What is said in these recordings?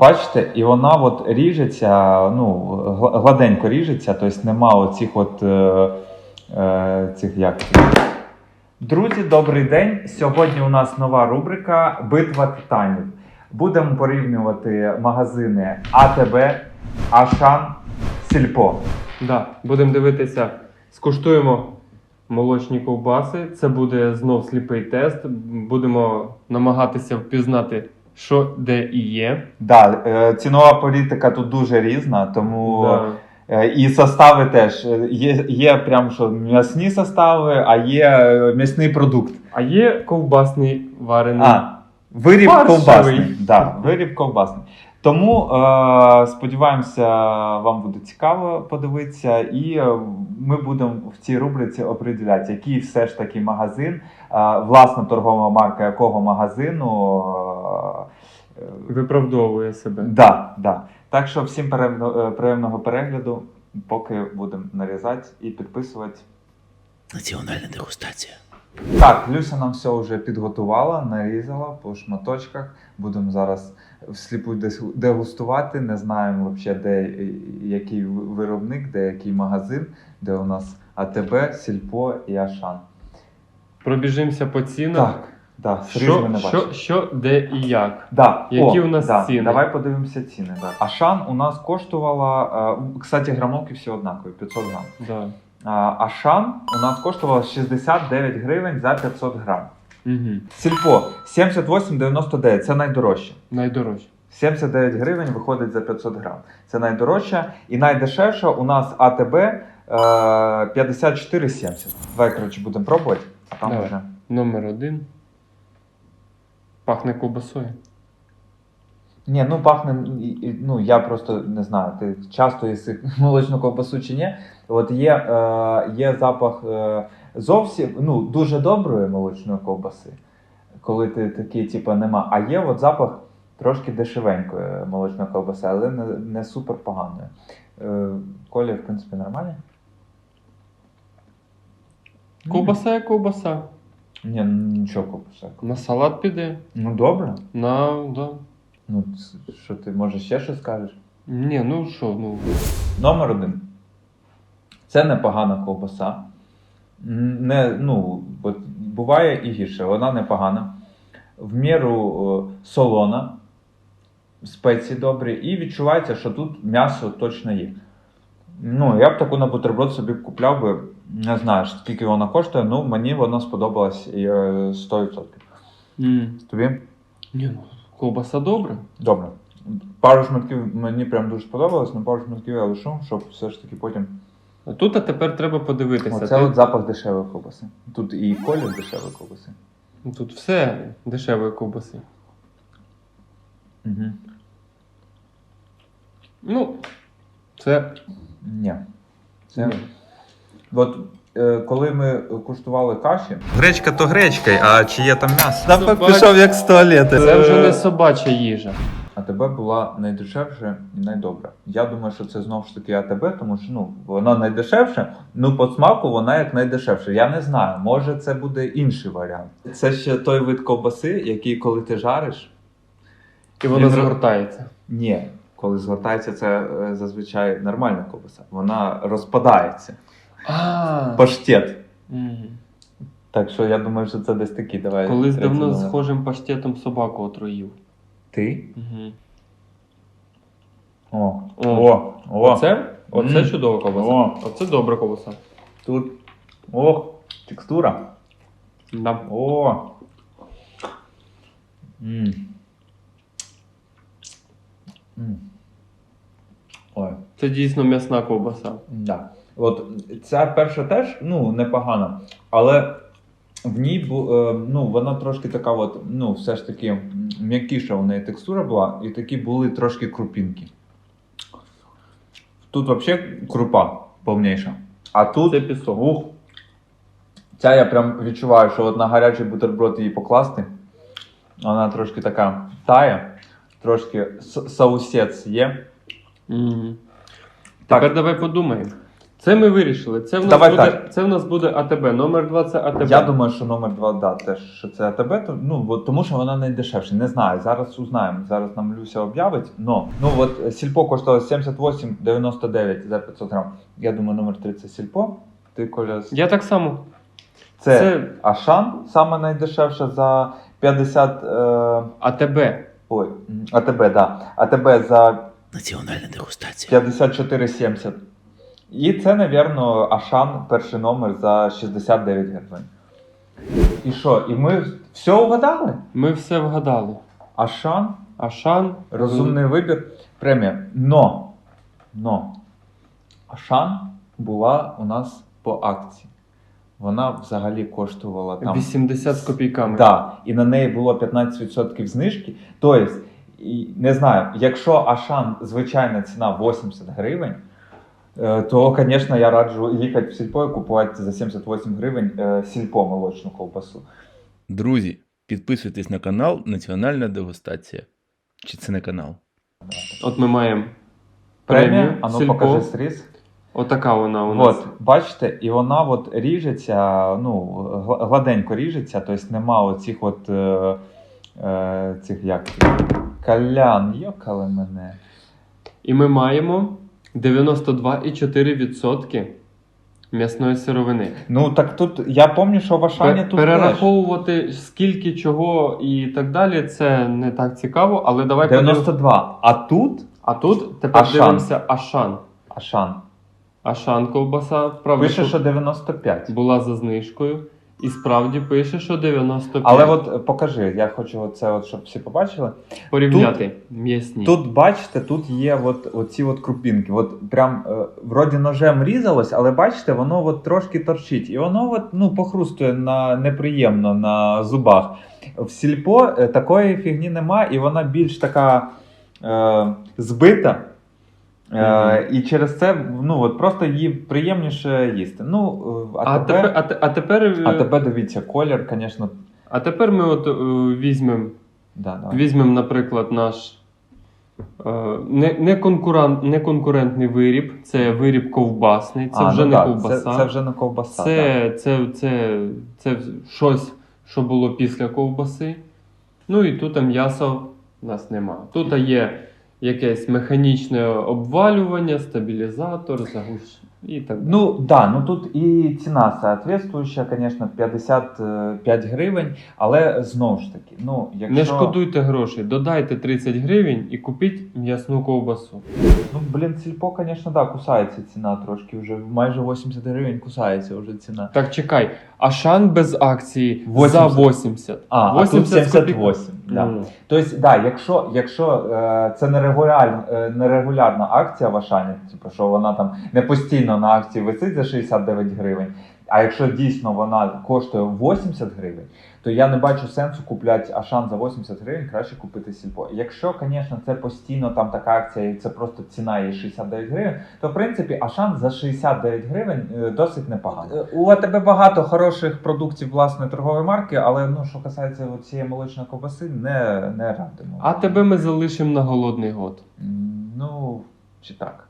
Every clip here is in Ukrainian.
Бачите, і вона от ріжеться, ну, гладенько ріжеться, тобто нема оцих от е, е, цих як. Друзі, добрий день. Сьогодні у нас нова рубрика Битва титанів. Будемо порівнювати магазини АТБ, Ашан, Сільпо. Да, будемо дивитися, скуштуємо молочні ковбаси. Це буде знов сліпий тест. Будемо намагатися впізнати, що де і є. Да, е, цінова політика тут дуже різна, тому Да. е, і состави теж є, є прям що м'ясні состави, а є е, м'ясний продукт. А є ковбасний варений. А, виріб Фаршовий. ковбасний. Да, виріб ковбасний. Тому е, сподіваємося, вам буде цікаво подивитися, і е, ми будемо в цій рубриці оприділяти, який все ж таки магазин, е, власна торгова марка якого магазину. Е, Виправдовує себе. Да, да. Так що всім е, приємного перегляду, поки будемо нарізати і підписувати. Національна дегустація. Так, Люся нам все вже підготувала, нарізала по шматочках. Будемо зараз всліпу дегустувати. Не знаємо взагалі, де е, який виробник, де який магазин, де у нас АТБ, Сільпо і Ашан. Пробіжимося по цінам. Так, да, Що, ми не що, що, де і як. Да. Які О, у нас да. ціни? Давай подивимося ціни. Да. Ашан у нас коштувала, е, кстати, грамовки всі однакові, 500 грам. Да. А, Ашан у нас коштував 69 гривень за 500 грам. Угу. Сільпо 78,99 це найдорожче. Найдорожче. 79 гривень виходить за 500 грам. Це найдорожча. І найдешевша у нас АТБ е, 54,70. Давай, коротше, будемо пробувати. А там Давай. вже. Номер один. Пахне ковбасою. Ні, ну пахне. Ну я просто не знаю, ти часто їси молочну ковбасу чи ні. От є, е, є запах е, зовсім ну, дуже доброї молочної ковбаси, коли ти такий, типу, нема. А є от запах трошки дешевенької молочної ковбаси, але не, не супер поганої. Е, Коля, в принципі, нормальний? Ковбаса як ковбаса. Ні, ну, нічого ковбаса. На салат піде. Ну добре. На, да. Ну, ц- що ти може ще щось скажеш? Ні, ну що, ну. Номер один. Це непогана ковбаса. М, Не, ну, от буває і гірше, вона непогана. В міру е, солона, спеції добрі, і відчувається, що тут м'ясо точно є. Ну, я б таку на бутерброд собі купляв би, не знаю, скільки вона коштує, ну мені вона сподобалась і, е, 100%. М. Тобі? Ні, ну, ковбаса добра. Добре. Пару шматків мені прям дуже сподобалось, але пару шматків я лишу, щоб все ж таки потім. А тут а тепер треба подивитися. Оце Ти- от запах дешевої ковбаси. Тут і колір дешевої ковбаси. Тут все дешевої ковбаси. Угу. Ну, це. Ні. Це... Ні. От е, коли ми куштували каші. Гречка то гречка, а чи є там м'ясо? Запах пішов, як з туалету. Це вже не собача їжа. АТБ була найдешевша і найдобра. Я думаю, що це знову ж таки АТБ, тому що ну, вона найдешевша, ну по смаку вона як найдешевша. Я не знаю, може це буде інший варіант. Це ще той вид ковбаси, який коли ти жариш. І вона Він- згортається. Ні, коли згортається, це е, зазвичай нормальна ковбаса. Вона розпадається. А, Паштет. Мгм. Так що я думаю, що це десь такі. Давай. Колись давно схожим паштетом собаку отруїв. Ти? О. О. О. О. Оце? Оце Мгм. чудова ковбаса. О. Оце добра ковбаса. Тут. О, текстура. Да. О. М. М. Ой. Це дійсно м'ясна ковбаса. Да. От ця перша теж ну, непогана, але в ній бу- е, ну, вона трошки така, от, ну, все ж таки м'якіша у неї текстура була, і такі були трошки крупінки. Тут взагалі крупа повніша. А тут. Це пісок. Ух. Ця я прям відчуваю, що от на гарячий бутерброд її покласти. Вона трошки така тає, трошки соусець є. Угу. Так. Тепер давай подумаємо. Це ми вирішили. Це в нас, Давай буде, так. це в нас буде АТБ. Номер 2 це АТБ. Я думаю, що номер 2, да, теж що це АТБ, то, ну, бо, тому що вона найдешевша. Не знаю, зараз узнаємо. Зараз нам Люся об'явить. Но, ну от сільпо коштувало 78,99 за 500 грам. Я думаю, номер 3 це сільпо. Ти Коля, Я так само. це, це- Ашан, саме найдешевше за 50. Е... АТБ. Ой, АТБ, да. АТБ за Національна дегустація. 54,70. І це, напевно, Ашан, перший номер за 69 гривень. І що? І ми все угадали? Ми все вгадали. Ашан, Ашан. розумний вибір, премія. Но, но, Ашан була у нас по акції. Вона взагалі коштувала там. 80 з копійками. Да, і на неї було 15% знижки. Тобто, не знаю, якщо Ашан звичайна ціна 80 гривень, то, звісно, я раджу їхати в сільпо і купувати за 78 гривень е, сільпо молочну ковбасу. Друзі, підписуйтесь на канал Національна дегустація. Чи це не канал? От ми маємо премію. а ну Сільпо. покажи стріз. Отака вона у нас. От, бачите, і вона от ріжеться, ну, гладенько ріжеться, тобто нема оцих от е, е, цих як калян, йокали мене. І ми маємо 92,4% м'ясної сировини. Ну так тут я пам'ятаю, що в Ашані Пе- тут теж. Перераховувати скільки чого і так далі, це не так цікаво, але давай подивимось. 92. А тут А тут тепер Ашан. дивимося Ашан. Ашан. Ашан ковбаса, правда, Пише, що 95. була за знижкою. І справді пише, що 95. Але от е, покажи, я хочу це, от, щоб всі побачили. порівняти м'ясні. Тут, бачите, тут є от, оці от крупінки. От прям е, вроді ножем різалось, але бачите, воно от трошки торчить. І воно от, ну, похрустує на, неприємно на зубах. В сільпо е, такої фігні нема, і вона більш така е, збита. Е, І через це ну, от просто її приємніше їсти. Ну, е, а, а, тепер, тепер, а, те- а, тепер, е, а тепер дивіться, колір, звісно. а тепер ми от візьмемо, Да, давай. візьмемо, наприклад, наш не, не, конкурент, не конкурентний виріб, це виріб ковбасний, це А, вже ну не так, ковбаса. Це, це вже не ковбаса. так. Це, це, це, це щось, що було після ковбаси. Ну і тут м'ясо у нас нема. Тут є якесь механічне обвалювання, стабілізатор, загуш і так далі. Ну да, ну тут і ціна соответствуюча, звісно, 55 гривень, але знову ж таки, ну якщо Не шкодуйте грошей, додайте 30 гривень і купіть м'ясну ковбасу. ну блін, сільпо, звісно, да, кусається ціна трошки. Вже майже 80 гривень кусається вже ціна. Так чекай, Ашан без акції 80. за 80. А, а тут 78. Да. Mm. Тобто, да, якщо, якщо е, це нерегулярна, е, нерегулярна акція в Ашані, типу, що вона там не постійно на акції висить за 69 гривень, а якщо дійсно вона коштує 80 гривень, то я не бачу сенсу купляти Ашан за 80 гривень, краще купити сільпо. Якщо, звісно, це постійно там така акція, і це просто ціна її 69 гривень, то в принципі Ашан за 69 гривень е, досить непогано. Е, У АТБ багато хороших продуктів власної торгової марки, але ну що касається цієї молочної ковбаси, не, не радимо. А тебе ми залишимо на голодний год. Ну, чи так.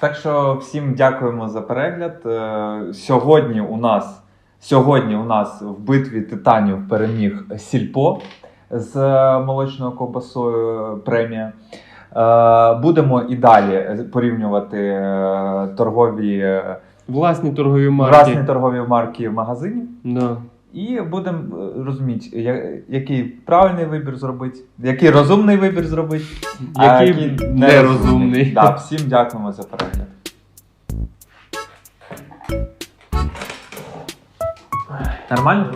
Так що всім дякуємо за перегляд. Е, Сьогодні у нас, сьогодні у нас в битві титанів переміг Сільпо з е, молочною ковбасою премія. Е, Будемо і далі порівнювати торгові Власні торгові марки. власні торгові марки магазинів. Да. І будемо е, розуміти, який правильний вибір зробити, який розумний вибір зробити, а Який нерозумний. Да, всім дякуємо за перегляд. Нормально?